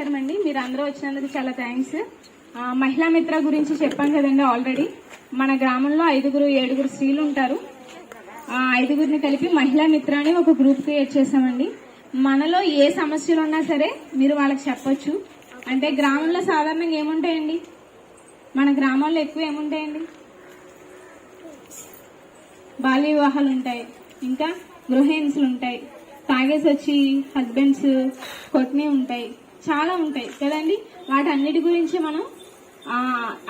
నమస్కారం అండి మీరు అందరూ వచ్చినందుకు చాలా థ్యాంక్స్. మహిళా మిత్ర గురించి చెప్పాను కదండి ఆల్రెడీ. మన గ్రామంలో ఐదుగురు ఏడుగురు స్త్రీలు ఉంటారు. ఆ ఐదుగురిని కలిపి మహిళా మిత్ర అని ఒక గ్రూప్ క్రియేట్ చేసామండి మనలో ఏ సమస్యలు ఉన్నా సరే మీరు వాళ్ళకి చెప్పొచ్చు. అంటే గ్రామంలో సాధారణంగా ఏముంటాయండి? మన గ్రామంలో ఎక్కువ ఏముంటాయండి? బాల్య వివాహాలు ఉంటాయి. ఇంకా గృహహింసలు ఉంటాయి. తాగేసి వచ్చి హస్బెండ్స్ కొట్టినవి ఉంటాయి. చాలా ఉంటాయి కదండి? వాటన్నిటి గురించి మనం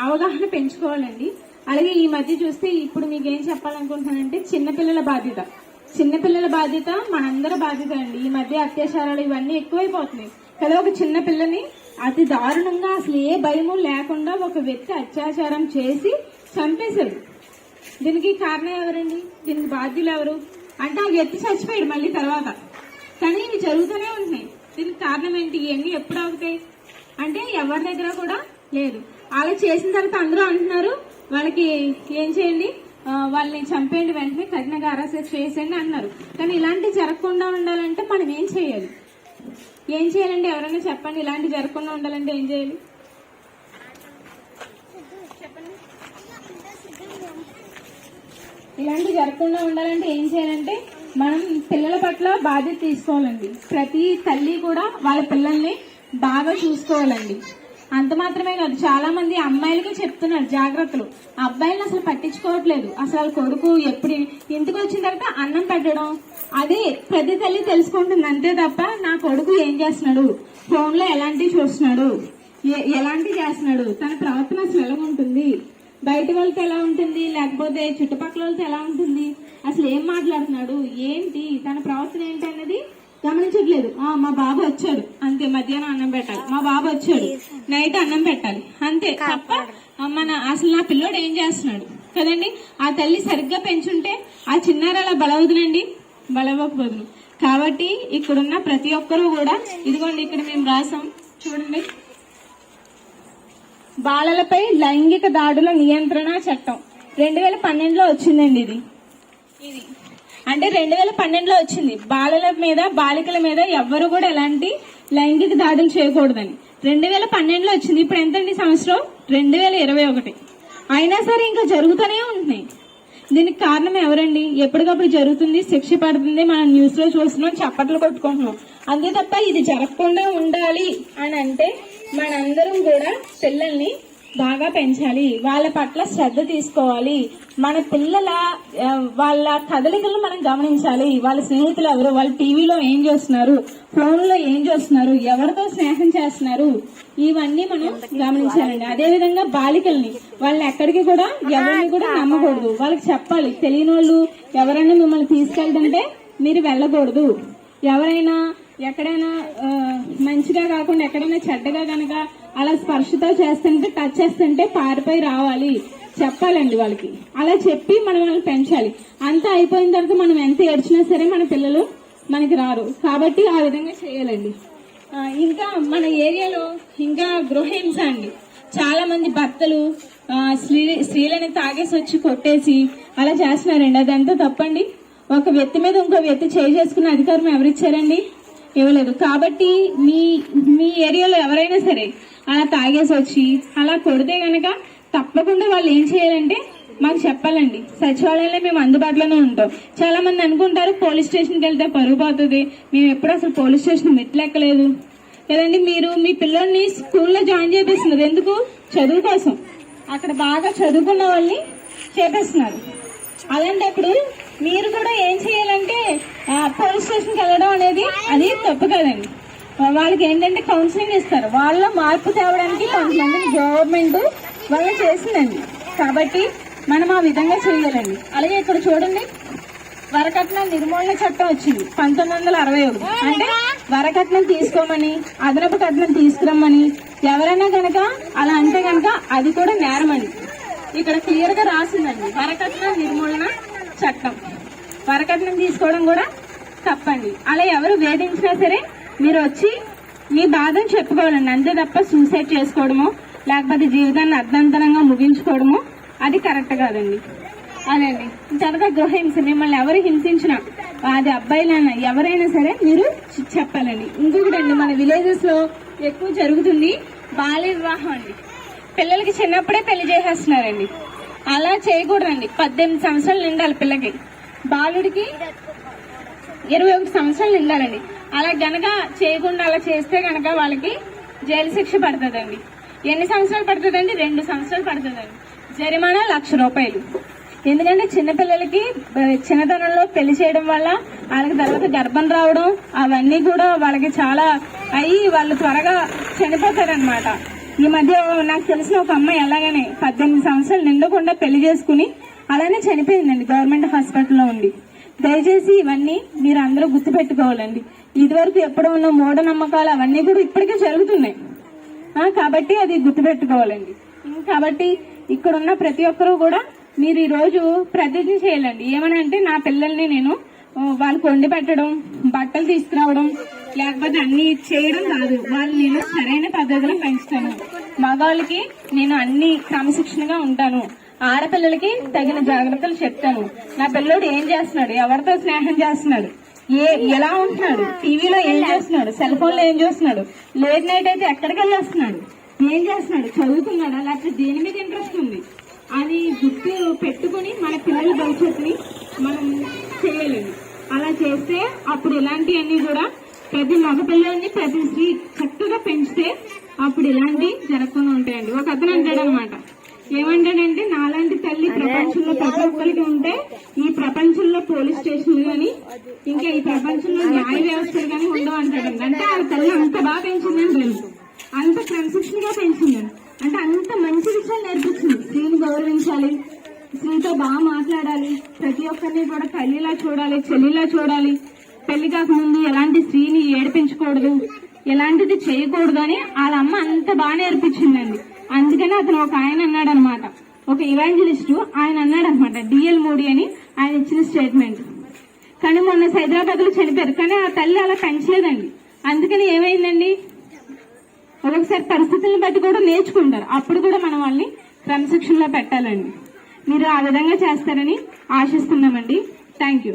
అవగాహన పెంచుకోవాలండి. అలాగే ఈ మధ్య చూస్తే ఇప్పుడు మీకు ఏం చెప్పాలనుకుంటున్నానంటే చిన్నపిల్లల బాధ్యత. చిన్నపిల్లల బాధ్యత మనందరి బాధ్యత అండి. ఈ మధ్య అత్యాచారాలు ఇవన్నీ ఎక్కువైపోతున్నాయి. కదా ఒక చిన్న పిల్లని అతి దారుణంగా అసలు ఏ భయము లేకుండా ఒక వ్యక్తి అత్యాచారం చేసి చంపేశాడు. దీనికి కారణం ఎవరండి? దీనికి బాధ్యులు ఎవరు? అంటే ఆ వ్యక్తి చచ్చిపోయాడు మళ్ళీ తర్వాత. కానీ ఇవి జరుగుతూనే ఉంటున్నాయి. దీనికి కారణం ఏంటి? ఇవన్నీ ఎప్పుడు అవుతాయి అంటే ఎవరి దగ్గర కూడా లేదు. అలా చేసిన తర్వాత అందరూ అంటున్నారు వాళ్ళకి ఏం చేయండి? వాళ్ళని చంపేయండి వెంటనే కఠినంగా అరెస్ట్ చేసేయండి అన్నారు. కానీ ఇలాంటి జరగకుండా ఉండాలంటే మనం ఏం చేయాలి? ఏం చేయాలంటే ఎవరైనా చెప్పండి ఇలాంటి జరగకుండా ఉండాలంటే ఏం చేయాలి? ఇలాంటి జరగకుండా ఉండాలంటే ఏం చేయాలంటే మనం పిల్లల పట్ల బాధ్యత తీసుకోవాలండి. ప్రతి తల్లి కూడా వాళ్ళ పిల్లల్ని బాగా చూసుకోవాలండి. అంత మాత్రమే కాదు చాలా మంది అమ్మాయిలకి చెప్తున్నారు జాగ్రత్తలు. అబ్బాయిలను అసలు పట్టించుకోవట్లేదు. అసలు వాళ్ళ కొడుకు ఎప్పుడు ఇంటికి వచ్చిన తర్వాత అన్నం పెట్టడం? అదే ప్రతి తల్లి తెలుసుకుంటుంది అంతే తప్ప నా కొడుకు ఏం చేస్తున్నాడు? ఫోన్లో ఎలాంటివి చూస్తున్నాడు? ఎలాంటివి చేస్తున్నాడు? తన ప్రవర్తన అసలు ఎలా ఉంటుంది బయట వాళ్ళతో ఎలా ఉంటుంది? లేకపోతే చుట్టుపక్కల వాళ్ళతో ఎలా ఉంటుంది? అసలు ఏం మాట్లాడుతున్నాడు? ఏంటి? తన ప్రవర్తన ఏంటి అన్నది గమనించట్లేదు. ఆ మా బాబు వచ్చాడు. అంతే మధ్యాహ్నం అన్నం పెట్టాలి. మా బాబు వచ్చాడు. నైట్ అన్నం పెట్టాలి. అంతే తప్ప మన అసలు నా పిల్లోడు ఏం చేస్తున్నాడు? కదండి? ఆ తల్లి సరిగ్గా పెంచుంటే ఆ చిన్నారి అలా బలవదునండి? బలవకపోదును. కాబట్టి ఇక్కడున్న ప్రతి ఒక్కరూ కూడా ఇదిగోండి ఇక్కడ మేము రాసాం. చూడండి. బాలలపై లైంగిక దాడుల నియంత్రణ చట్టం. రెండు వేల పన్నెండులో వచ్చిందండి ఇది. ఇది. అంటే రెండు వేల పన్నెండులో వచ్చింది. బాలల మీద బాలికల మీద ఎవ్వరు కూడా ఎలాంటి లైంగిక దాడులు చేయకూడదని. రెండు వేల పన్నెండులో వచ్చింది. ఇప్పుడు ఎంతండి సంవత్సరం? రెండు వేల ఇరవై ఒకటి. అయినా సరే ఇంకా జరుగుతూనే ఉంటున్నాయి. దీనికి కారణం ఎవరండి? ఎప్పటికప్పుడు జరుగుతుంది శిక్ష పడుతుంది మనం న్యూస్లో చూస్తున్నాం చప్పట్లు కొట్టుకుంటున్నాం. అంతే తప్ప ఇది జరగకుండా ఉండాలి అని అంటే మనందరం కూడా పిల్లల్ని బాగా పెంచాలి. వాళ్ళ పట్ల శ్రద్ధ తీసుకోవాలి. మన పిల్లల వాళ్ళ కదలికలు మనం గమనించాలి. వాళ్ళ స్నేహితులు ఎవరు? వాళ్ళు టీవీలో ఏం చూస్తున్నారు? ఫోన్లో ఏం చూస్తున్నారు? ఎవరితో స్నేహం చేస్తున్నారు? ఇవన్నీ మనం గమనించాలండి. అదేవిధంగా బాలికల్ని వాళ్ళని ఎక్కడికి కూడా ఎవరిని కూడా నమ్మకూడదు. వాళ్ళకి చెప్పాలి. తెలియని వాళ్ళు ఎవరైనా మిమ్మల్ని తీసుకెళ్తుంటే మీరు వెళ్ళకూడదు. ఎవరైనా ఎక్కడైనా మంచిగా కాకుండా ఎక్కడైనా చెడ్డగా కనుక అలా స్పర్శతో చేస్తుంటే టచ్ చేస్తుంటే పారిపోయి రావాలి. చెప్పాలండి వాళ్ళకి. అలా చెప్పి మనం వాళ్ళని పెంచాలి. అంతా అయిపోయిన తర్వాత మనం ఎంత ఏడ్చినా సరే మన పిల్లలు మనకి రారు. కాబట్టి ఆ విధంగా చేయాలండి. ఇంకా మన ఏరియాలో ఇంకా గృహహింస అండి. చాలా మంది భర్తలు స్త్రీ స్త్రీలని తాగేసి వచ్చి కొట్టేసి అలా చేస్తున్నారండి. అదంతా తప్పండి. ఒక వ్యక్తి మీద ఇంకో వ్యక్తి చేయి చేసుకునే అధికారం ఎవరిచ్చారండి? ఇవ్వలేదు. కాబట్టి మీ మీ ఏరియాలో ఎవరైనా సరే అలా తాగేసి వచ్చి అలా కొడితే కనుక తప్పకుండా వాళ్ళు ఏం చేయాలంటే మాకు చెప్పాలండి. సచివాలయంలో మేము అందుబాటులోనే ఉంటాం. చాలా మంది అనుకుంటారు పోలీస్ స్టేషన్కి వెళ్తే పరుగు పోతుంది. మేము ఎప్పుడు అసలు పోలీస్ స్టేషన్ మెట్లెక్కలేదు. లేదండి మీరు మీ పిల్లల్ని స్కూల్లో జాయిన్ చేపిస్తున్నారు. ఎందుకు? చదువు కోసం. అక్కడ బాగా చదువుకున్న వాళ్ళని చేపిస్తున్నారు. అలాంటప్పుడు మీరు కూడా ఏం చేయాలంటే పోలీస్ స్టేషన్కి వెళ్ళడం అనేది అది తప్పు కదండి. వాళ్ళకి ఏంటంటే కౌన్సిలింగ్ ఇస్తారు. వాళ్ళ మార్పు తేవడానికి కొంతమంది గవర్నమెంట్ వాళ్ళు చేసిందండి. కాబట్టి మనం ఆ విధంగా చేయాలండి. అలాగే ఇక్కడ చూడండి వరకట్నం నిర్మూలన చట్టం వచ్చింది పంతొమ్మిది వందల అరవై ఒకటి. అంటే వరకట్నం తీసుకోమని అదనపు కట్నం తీసుకురమ్మని ఎవరైనా కనుక అలా అంటే కనుక అది కూడా నేరమండి. ఇక్కడ క్లియర్గా రాసిందండి వరకట్నం నిర్మూలన చట్టం. వరకట్నం తీసుకోవడం కూడా తప్పండి. అలా ఎవరు వేధించినా సరే మీరు వచ్చి మీ బాధను చెప్పుకోవాలండి. అంతే తప్ప సూసైడ్ చేసుకోవడము లేకపోతే జీవితాన్ని అర్ధంతరంగా ముగించుకోవడము అది కరెక్ట్ కాదండి. అదండి తర్వాత గృహహింస మిమ్మల్ని ఎవరు హింసించినా అది అబ్బాయిలైనా ఎవరైనా సరే మీరు చెప్పాలండి. ఇంకొకటి అండి మన విలేజెస్లో ఎక్కువ జరుగుతుంది బాల్య వివాహం అండి. పిల్లలకి చిన్నప్పుడే పెళ్ళి చేసేస్తున్నారండి. అలా చేయకూడదండి. పద్దెనిమిది సంవత్సరాలు నిండాలి పిల్లకి. బాలుడికి ఇరవై ఒకటి సంవత్సరాలు నిండాలండి అలా గనక చేయకుండా అలా చేస్తే గనక వాళ్ళకి జైలు శిక్ష పడుతుందండి. ఎన్ని సంవత్సరాలు పడుతుందండి? రెండు సంవత్సరాలు పడుతుందండి. జరిమానా లక్ష రూపాయలు. ఎందుకంటే చిన్నపిల్లలకి చిన్నతనంలో పెళ్ళి చేయడం వల్ల వాళ్ళకి తర్వాత గర్భం రావడం అవన్నీ కూడా వాళ్ళకి చాలా అయ్యి వాళ్ళు త్వరగా చనిపోతారనమాట ఈ మధ్య నాకు తెలిసిన ఒక అమ్మాయి ఎలాగనే పద్దెనిమిది సంవత్సరాలు నిండకుండా పెళ్ళి చేసుకుని అలానే చనిపోయిందండి గవర్నమెంట్ హాస్పిటల్లో ఉండి. దయచేసి ఇవన్నీ మీరు అందరూ గుర్తుపెట్టుకోవాలండి. ఇదివరకు ఎప్పుడు ఉన్న మూఢనమ్మకాలు అవన్నీ కూడా ఇప్పటికే జరుగుతున్నాయి. కాబట్టి అది గుర్తుపెట్టుకోవాలండి. కాబట్టి ఇక్కడ ఉన్న ప్రతి ఒక్కరూ కూడా మీరు ఈరోజు ప్రతిజ్ఞ చేయాలండి. ఏమనంటే నా పిల్లల్ని నేను వాళ్ళకి వండి పెట్టడం బట్టలు తీసుకురావడం లేకపోతే అన్ని చేయడం కాదు. వాళ్ళు నేను సరైన పద్ధతిలో పెంచుతాను. మగవాళ్ళకి నేను అన్ని క్రమశిక్షణగా ఉంటాను. ఆడపిల్లలకి తగిన జాగ్రత్తలు చెప్తాను. నా పిల్లోడు ఏం చేస్తున్నాడు? ఎవరితో స్నేహం చేస్తున్నాడు? ఏ ఎలా ఉంటున్నాడు? టీవీలో ఏం చేస్తున్నాడు? సెల్ ఫోన్లో ఏం చేస్తున్నాడు? లేట్ నైట్ అయితే ఎక్కడికి వెళ్ళేస్తున్నాడు? ఏం చేస్తున్నాడు? చదువుతున్నాడా? లేకపోతే దేని మీద ఇంట్రెస్ట్ ఉంది? అని గుర్తు పెట్టుకుని మన పిల్లల భవిష్యత్తుని మనం చేయలేము. అలా చేస్తే అప్పుడు ఇలాంటివన్నీ కూడా ప్రతి మగ పిల్లల్ని ప్రతి స్త్రీ చక్కగా పెంచితే అప్పుడు ఇలాంటివి జరగకుండా ఉంటాయండి. ఒక అతను అంటాడు ఏమంటాడంటే నాలాంటి తల్లి ప్రపంచంలో ప్రతి ఒక్కరికి ఉంటే ఈ ప్రపంచంలో పోలీస్ స్టేషన్లు గాని ఇంకా ఈ ప్రపంచంలో న్యాయ వ్యవస్థలు గాని ఉండవు అంటాడండి అంటే ఆ తల్లి అంత బాగా పెంచిందని తెలుసు. అంత క్రమశిక్షణగా పెంచిందని. అంటే అంత మంచి విషయాలు నేర్పించింది స్త్రీని గౌరవించాలి స్త్రీతో బాగా మాట్లాడాలి ప్రతి ఒక్కరిని కూడా తల్లిలా చూడాలి చెల్లిలా చూడాలి. పెళ్ళి కాకముందు ఎలాంటి స్త్రీని ఏడిపించకూడదు ఎలాంటిది చేయకూడదు అని వాళ్ళ అమ్మ అంత బాగా నేర్పించిందండి. అందుకని అతను ఒక ఆయన అన్నాడు అనమాట ఒక ఇవాంజలిస్టు ఆయన అన్నాడు అనమాట డిఎల్ మోడీ అని ఆయన ఇచ్చిన స్టేట్మెంట్ కానీ మొన్న హైదరాబాద్లో చనిపోయారు. కానీ ఆ తల్లి అలా పెంచలేదండి. అందుకని ఏమైందండి? ఒక్కొక్కసారి పరిస్థితులను బట్టి కూడా నేర్చుకుంటారు. అప్పుడు కూడా మనం వాళ్ళని క్రమశిక్షణలో పెట్టాలండి. మీరు ఆ విధంగా చేస్తారని ఆశిస్తున్నామండి. Thank you